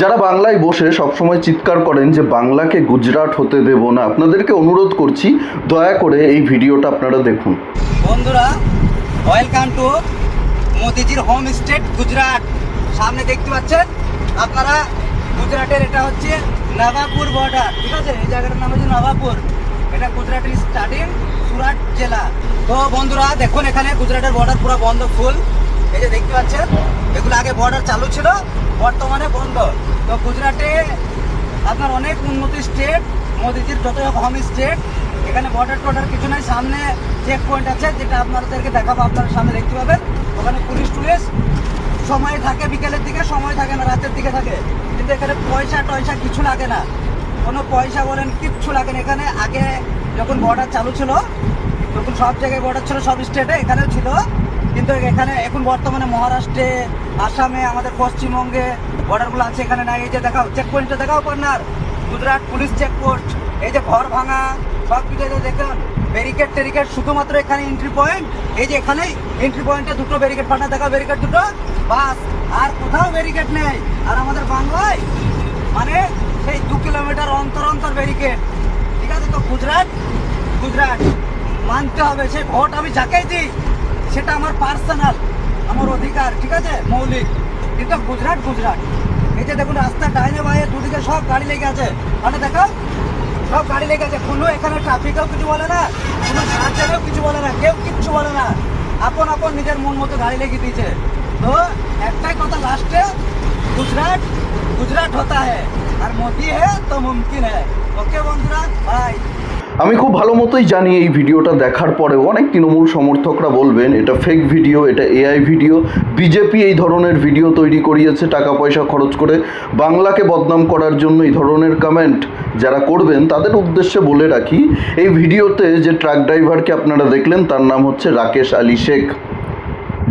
যারা বাংলায় বসে সবসময় চিৎকার করেন যে বাংলাকে গুজরাট হতে দেব না, আপনাদেরকে অনুরোধ করছি, দয়া করে এই ভিডিওটা আপনারা দেখুন। বন্ধুরা ওয়েলকাম টু মোদিজির হোম স্টেট গুজরাট। সামনে দেখতে পাচ্ছেন, আপনারা গুজরাটের এটা হচ্ছে নবাবপুর বর্ডার ঠিক আছে? এই জায়গাটার নাম হচ্ছে নবাবপুর। এটা গুজরাটের স্টার্টিং সুরাট জেলা। তো বন্ধুরা, দেখুন এখানে গুজরাটের বর্ডার পুরো বন্ধ ফুল এই যে দেখতে পাচ্ছেন, এগুলো আগে বর্ডার চালু ছিল, বর্তমানে বন্ধ। তো গুজরাটে আপনার অনেক উন্নতি স্টেট মোদিজির যত হোম স্টেট এখানে বর্ডার টর্ডার কিছু নাই, সামনে চেক পয়েন্ট আছে, যেটা আপনাদেরকে দেখাবো, আপনারা সামনে দেখতে পাবেন। ওখানে পুলিশ টুলিশ, সময় থাকে বিকেলের দিকে, সময় থাকে না, রাতের দিকে থাকে। কিন্তু এখানে পয়সা টয়সা কিছু লাগে না। কোনো পয়সা বলেন, কিচ্ছু লাগে না। এখানে আগে যখন বর্ডার চালু ছিল তখন সব জায়গায় বর্ডার ছিল, সব স্টেটে এখানেও ছিল। কিন্তু এখানে এখন বর্তমানে মহারাষ্ট্রে, আসামে, আমাদের পশ্চিমবঙ্গে বর্ডারগুলো আছে এখানে নাই। এই যে দেখাও চেক পয়েন্টটা দেখাও পার্টনার গুজরাট পুলিশ চেকপোস্ট এই যে ঘর ভাঙা, সব কিছু দেখুন ব্যারিকেড টেরিকেড শুধুমাত্র এখানে এন্ট্রি পয়েন্ট এই যে এখানে এন্ট্রি পয়েন্টে দুটো ব্যারিকেড পাঠা দেখাও ব্যারিকেড দুটো। বাস, আর কোথাও ব্যারিকেড নেই। আর আমাদের বাংলায় মানে সেই দু কিলোমিটার অন্তর অন্তর ব্যারিকেড ঠিক আছে তো, গুজরাট গুজরাট। মানতে হবে, সেই ভোট আমি যাকেই দিই। সেটা আমার পার্সোনাল আমার অধিকার, ঠিক আছে? মৌলিক। এটা গুজরাট গুজরাট। এই যে দেখুন, রাস্তা, ডাইনে বাইরে দুদিকে সব গাড়ি লেগে আছে। মানে দেখো, সব গাড়ি লেগে আছে। কোনো এখানে ট্রাফিকেও কিছু বলে না, কোনো সাহায্যেরও কিছু বলে না, কেউ কিচ্ছু বলে না। আপন আপন নিজের মন মতো গাড়ি লেগে দিয়েছে। তো একটাই কথা লাস্টে গুজরাট গুজরাট হতা হ্যাঁ আর মোদী হ্যাঁ তো মুমকিন হ্যাঁ ওকে বন্ধুরা বাই আমি খুব ভালো মতোই জানি এই ভিডিওটা দেখার পরেও অনেক তৃণমূল সমর্থকরা বলবেন, এটা ফেক ভিডিও এটা এআই ভিডিও বিজেপি এই ধরনের ভিডিও তৈরি করিয়েছে টাকা পয়সা খরচ করে। বাংলাকে বদনাম করার জন্য এই ধরনের কমেন্ট যারা করবেন, তাদের উদ্দেশ্যে বলে রাখি, এই ভিডিওতে যে ট্রাক ড্রাইভারকে আপনারা দেখলেন, তার নাম হচ্ছে রাকেশ আলী শেখ।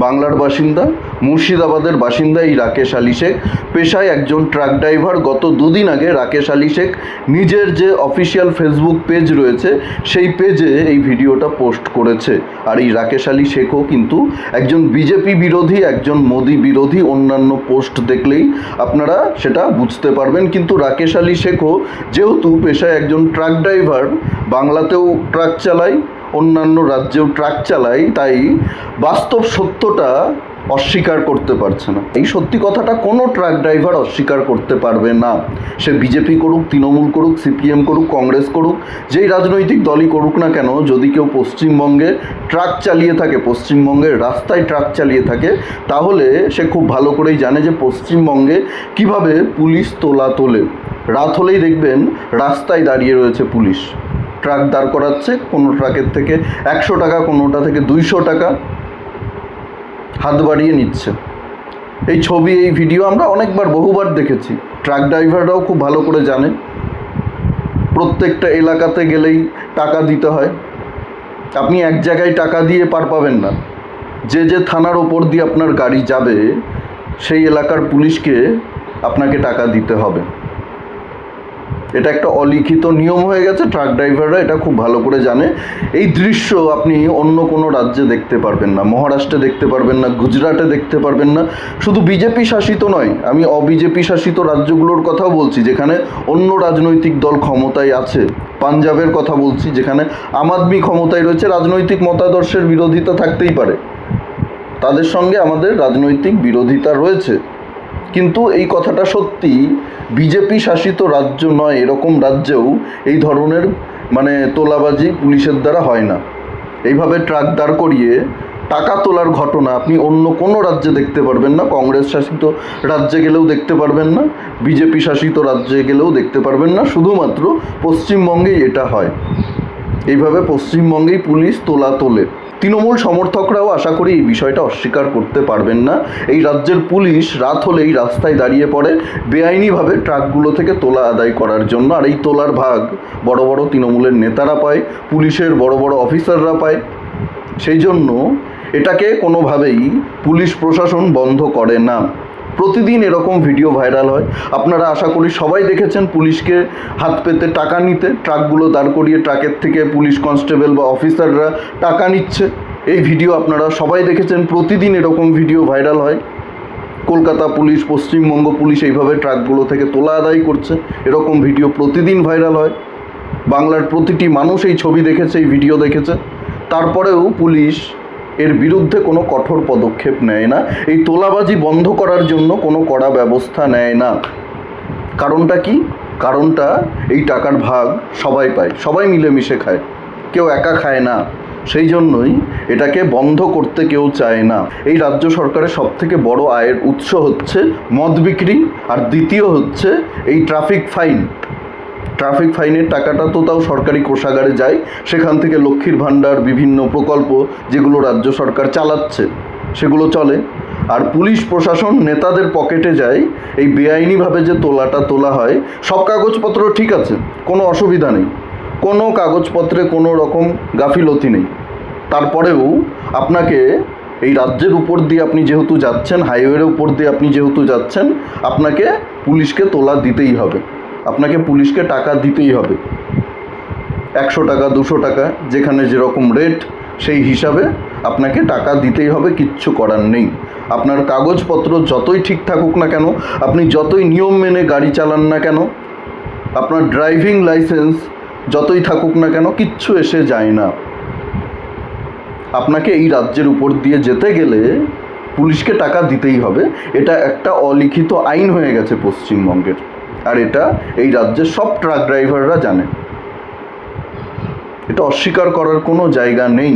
বাংলার বাসিন্দা। মুর্শিদাবাদের বাসিন্দা এই রাকেশ আলী শেখ। পেশায় একজন ট্রাক ড্রাইভার। গত দুদিন আগে রাকেশ আলী শেখ নিজের যে অফিসিয়াল ফেসবুক পেজ রয়েছে, সেই পেজে এই ভিডিওটা পোস্ট করেছে। আর এই রাকেশ আলী শেখও কিন্তু একজন বিজেপি বিরোধী, একজন মোদি বিরোধী, অন্যান্য পোস্ট দেখলেই আপনারা সেটা বুঝতে পারবেন। কিন্তু রাকেশ আলী শেখও যেহেতু পেশায় একজন ট্রাক ড্রাইভার, বাংলাতেও ট্রাক চালায়, অন্যান্য রাজ্যেও ট্রাক চালাই তাই বাস্তব সত্যটা অস্বীকার করতে পারছে না। এই সত্যি কথাটা কোনো ট্রাক ড্রাইভার অস্বীকার করতে পারবে না। সে বিজেপি করুক, তৃণমূল করুক, সিপিএম করুক, কংগ্রেস করুক, যেই রাজনৈতিক দলই করুক না কেন, যদি কেউ পশ্চিমবঙ্গে ট্রাক চালিয়ে থাকে, পশ্চিমবঙ্গের রাস্তায় ট্রাক চালিয়ে থাকে, তাহলে সে খুব ভালো করেই জানে যে পশ্চিমবঙ্গে কীভাবে পুলিশ তোলা তোলে। রাত হলেই দেখবেন রাস্তায় দাঁড়িয়ে রয়েছে পুলিশ। ট্রাক দাঁড় করাচ্ছে, কোনো ট্রাকের থেকে একশো টাকা, কোনোটা থেকে দুইশো টাকা। হাত বাড়িয়ে নিচ্ছে। এই ছবি, এই ভিডিও আমরা অনেকবার, বহুবার দেখেছি। ট্রাক ড্রাইভাররাও খুব ভালো করে জানে। প্রত্যেকটা এলাকাতে গেলেই টাকা দিতে হয়। আপনি এক জায়গায় টাকা দিয়ে পার পাবেন না। যে যে থানার ওপর দিয়ে আপনার গাড়ি যাবে, সেই এলাকার পুলিশকে আপনাকে টাকা দিতে হবে। এটা একটা অলিখিত নিয়ম হয়ে গেছে ট্রাক ড্রাইভাররা এটা খুব ভালো করে জানে। এই দৃশ্য আপনি অন্য কোনো রাজ্যে দেখতে পারবেন না, মহারাষ্ট্রে দেখতে পারবেন না, গুজরাটে দেখতে পারবেন না। শুধু বিজেপি শাসিত নয়, আমি অবিজেপি শাসিত রাজ্যগুলোর কথাও বলছি, যেখানে অন্য রাজনৈতিক দল ক্ষমতায় আছে। পাঞ্জাবের কথা বলছি, যেখানে আম আদমি ক্ষমতায় রয়েছে, রাজনৈতিক মতাদর্শের বিরোধিতা থাকতেই পারে। তাদের সঙ্গে আমাদের রাজনৈতিক বিরোধিতা রয়েছে। কিন্তু এই কথাটা সত্যি, বিজেপি শাসিত রাজ্য নয়, এরকম রাজ্যেও এই ধরনের মানে তোলাবাজি পুলিশের দ্বারা হয় না। এইভাবে ট্রাক দাঁড় করিয়ে টাকা তোলার ঘটনা আপনি অন্য কোনো রাজ্যে দেখতে পারবেন না, কংগ্রেস শাসিত রাজ্যে গেলেও দেখতে পারবেন না, বিজেপি শাসিত রাজ্যে গেলেও দেখতে পারবেন না, শুধুমাত্র পশ্চিমবঙ্গেই এটা হয়। এইভাবে পশ্চিমবঙ্গেই পুলিশ তোলা তোলে। তৃণমূল সমর্থকরাও আশা করি এই বিষয়টা অস্বীকার করতে পারবেন না। এই রাজ্যের পুলিশ রাত হলেই রাস্তায় দাঁড়িয়ে পড়ে বেআইনিভাবে ট্রাকগুলো থেকে তোলা আদায় করার জন্য। আর এই তোলার ভাগ বড় বড় তৃণমূলের নেতারা পায়, পুলিশের বড় বড় অফিসাররা পায়। সেই জন্য এটাকে কোনোভাবেই পুলিশ প্রশাসন বন্ধ করে না। প্রতিদিন এরকম ভিডিও ভাইরাল হয়। আপনারা আশা করি সবাই দেখেছেন পুলিশকে হাত পেতে টাকা নিতে। ট্রাকগুলো দাঁড় করিয়ে ট্রাকের থেকে পুলিশ কনস্টেবল বা অফিসাররা টাকা নিচ্ছে। এই ভিডিও আপনারা সবাই দেখেছেন, প্রতিদিন এরকম ভিডিও ভাইরাল হয়। কলকাতা পুলিশ, পশ্চিমবঙ্গ পুলিশ এইভাবে ট্রাকগুলো থেকে তোলা আদায় করছে। এরকম ভিডিও প্রতিদিন ভাইরাল হয়। বাংলার প্রতিটি মানুষ এই ছবি দেখেছে, এই ভিডিও দেখেছে। তারপরেও পুলিশ এর বিরুদ্ধে কোনো কঠোর পদক্ষেপ নেয় না। এই তোলাবাজি বন্ধ করার জন্য কোনো কড়া ব্যবস্থা নেয় না। কারণটা কি? কারণটা এই টাকার ভাগ সবাই পায়, সবাই মিলেমিশে খায়, কেউ একা খায় না। সেই জন্যই এটাকে বন্ধ করতে কেউ চায় না। এই রাজ্য সরকারের সব থেকে বড় আয়ের উৎস হচ্ছে মদ বিক্রি, আর দ্বিতীয় হচ্ছে এই ট্রাফিক ফাইন। ট্রাফিক ফাইনের টাকাটা তো তাও সরকারি কোষাগারে যায়, সেখান থেকে লক্ষ্মীর ভাণ্ডার, বিভিন্ন প্রকল্প যেগুলো রাজ্য সরকার চালাচ্ছে, সেগুলো চলে। আর পুলিশ প্রশাসন নেতাদের পকেটে যায় এই বেআইনিভাবে যে তোলাটা তোলা হয়, সব কাগজপত্র ঠিক আছে, কোনো অসুবিধা নেই। কোনো কাগজপত্রে কোনো রকম গাফিলতি নেই। তারপরেও আপনাকে এই রাজ্যের উপর দিয়ে আপনি যেহেতু যাচ্ছেন, হাইওয়ের উপর দিয়ে আপনি যেহেতু যাচ্ছেন, আপনাকে পুলিশকে তোলা দিতেই হবে। আপনাকে পুলিশকে টাকা দিতেই হবে। একশো টাকা, দুশো টাকা, যেখানে যেরকম রেট সেই হিসাবে আপনাকে টাকা দিতেই হবে, কিচ্ছু করার নেই। আপনার কাগজপত্র যতই ঠিক থাকুক না কেন, আপনি যতই নিয়ম মেনে গাড়ি চালান না কেন, আপনার ড্রাইভিং লাইসেন্স যতই থাকুক না কেন, কিচ্ছু এসে যায় না। আপনাকে এই রাজ্যের উপর দিয়ে যেতে গেলে পুলিশকে টাকা দিতেই হবে। এটা একটা অলিখিত আইন হয়ে গেছে পশ্চিমবঙ্গের। আর এটা এই রাজ্যের সব ট্রাক ড্রাইভাররা জানে। এটা অস্বীকার করার কোনো জায়গা নেই।